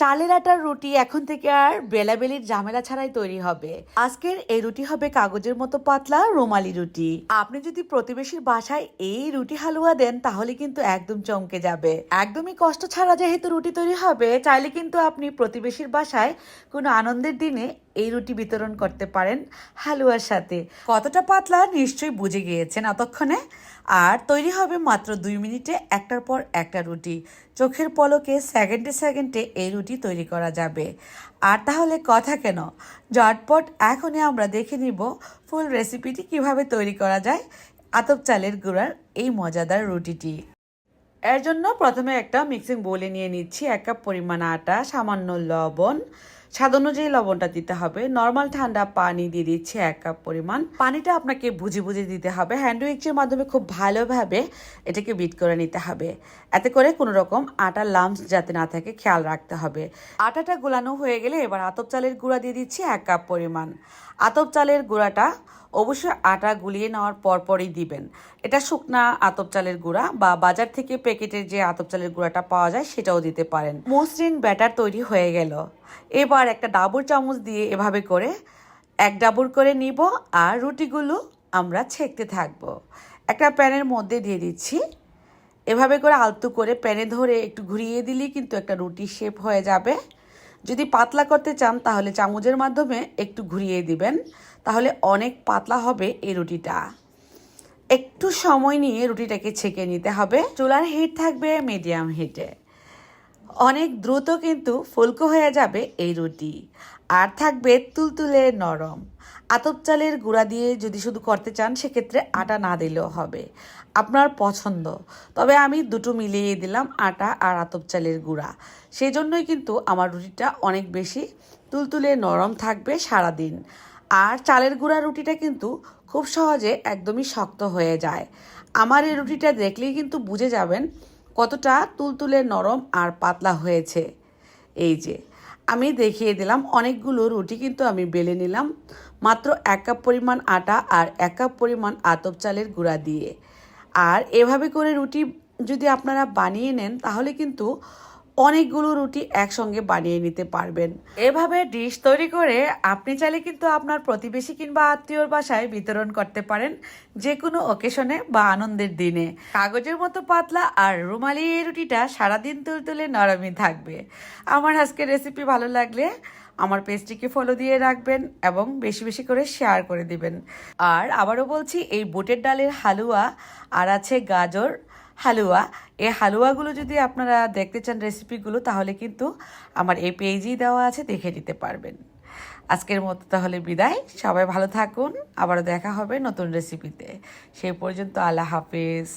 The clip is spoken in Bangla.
চালের আটার রুটি এখন থেকে আর বেলাবেলির ঝামেলা ছাড়াই তৈরি হবে। আজকের এই রুটি হবে কাগজের মতো পাতলা রুমালি রুটি। আপনি যদি প্রতিবেশীর বাসায় এই রুটি হালুয়া দেন, তাহলে কিন্তু একদম চমকে যাবে। একদমই কষ্ট ছাড়া যেহেতু রুটি তৈরি হবে, চাইলে কিন্তু আপনি প্রতিবেশীর বাসায় কোনো আনন্দের দিনে এই রুটি বিতরণ করতে পারেন হালুয়ার সাথে। কতটা পাতলা নিশ্চয়ই বুঝে গিয়েছেন এতক্ষণে। আর তৈরি হবে মাত্র দুই মিনিটে একটার পর একটা রুটি। চোখের পলকে সেকেন্ডে সেকেন্ডে এই রুটি তৈরি করা যাবে। আর তাহলে কথা কেন? জটপট এখনই আমরা দেখে নিব ফুল রেসিপিটি কীভাবে তৈরি করা যায়। আতপ চালের গুঁড়ার এই মজাদার রুটিটি। এর জন্য প্রথমে একটা মিক্সিং বোলে নিয়ে নিচ্ছি এক কাপ পরিমাণ আটা, সামান্য লবণ। স্বাদ অনুযায়ী লবণটা দিতে হবে। নর্মাল ঠান্ডা পানি দিয়ে দিচ্ছি এক কাপ পরিমাণ। পানিটা আপনাকে বুঝে বুঝে দিতে হবে। হ্যান্ড উইক্সের মাধ্যমে খুব ভালোভাবে এটাকে বিট করে নিতে হবে। এতে করে কোনো রকম আটার লাম্পস যাতে না থাকে, খেয়াল রাখতে হবে। আটাটা গোলানো হয়ে গেলে এবার আতপ চালের গুঁড়া দিয়ে দিচ্ছি এক কাপ পরিমাণ। আতপ চালের গুঁড়াটা অবশ্যই আটা গুলিয়ে নেওয়ার পরপরই দিবেন। এটা শুকনা আতপ চালের গুঁড়া বা বাজার থেকে প্যাকেটের যে আতপ চালের গুঁড়াটা পাওয়া যায় সেটাও দিতে পারেন। মসৃণ ব্যাটার তৈরি হয়ে গেল। এবার একটা ডাবর চামচ দিয়ে এভাবে করে এক ডাবর করে নিব আর রুটিগুলো আমরা ছেঁকতে থাকব। একটা প্যানের মধ্যে দিয়ে দিচ্ছি। এভাবে করে আলতু করে প্যানে ধরে একটু ঘুরিয়ে দিলেই কিন্তু একটা রুটি শেপ হয়ে যাবে। যদি পাতলা করতে চান, তাহলে চামচের মাধ্যমে একটু ঘুরিয়ে দিবেন। তাহলে অনেক পাতলা হবে এই রুটিটা। একটু সময় নিয়ে রুটিটাকে ছেঁকে নিতে হবে। চুলার হিট থাকবে মিডিয়াম হিটে অনেক দ্রুত কিন্তু ফুলকো হয়ে যাবে এই রুটি। আর থাকবে তুলতুলে নরম। আতপ চালের গুঁড়া দিয়ে যদি শুধু করতে চান, সেক্ষেত্রে আটা না দিলেও হবে। আপনার পছন্দ। তবে আমি দুটো মিলিয়ে দিলাম আটা আর আতপ চালের গুঁড়া। সেই জন্যই কিন্তু আমার রুটিটা অনেক বেশি তুলতুলে নরম থাকবে সারাদিন। আর চালের গুঁড়া রুটিটা কিন্তু খুব সহজে একদমই শক্ত হয়ে যায়। আমার এই রুটিটা দেখলেই কিন্তু বুঝে যাবেন কতটা তুলতুলে নরম আর পাতলা হয়েছে। এই যে, আমি দেখিয়ে দিলাম অনেকগুলো রুটি কিন্তু আমি বেলে নিলাম। মাত্র এক কাপ পরিমাণ আটা আর এক কাপ পরিমাণ আতপ চালের গুঁড়া দিয়ে। আর এভাবে করে রুটি যদি আপনারা বানিয়ে নেন, তাহলে কিন্তু অনেকগুলো রুটি একসঙ্গে বানিয়ে নিতে পারবেন। এভাবে ডিশ তৈরি করে আপনি চাইলে কিন্তু আপনার প্রতিবেশী কিংবা আত্মীয়র বাসায় বিতরণ করতে পারেন যে কোনো অকেশনে বা আনন্দের দিনে। কাগজের মতো পাতলা আর রুমালি এই রুটিটা সারাদিন তুলতুলে নরমই থাকবে। আমার আজকের রেসিপি ভালো লাগলে আমার পেজটিকে ফলো দিয়ে রাখবেন এবং বেশি বেশি করে শেয়ার করে দিবেন। আর আবারও বলছি, এই বুটের ডালের হালুয়া আর আছে গাজর হালুয়া। এই হালুয়াগুলো যদি আপনারা দেখতে চান রেসিপিগুলো তাহলে কিন্তু আমার এই পেজেই দেওয়া আছে, দেখে নিতে পারবেন। আজকের মতো তাহলে বিদায়। সবাই ভালো থাকুন। আবারও দেখা হবে নতুন রেসিপিতে সেই পর্যন্ত আল্লাহ হাফিজ।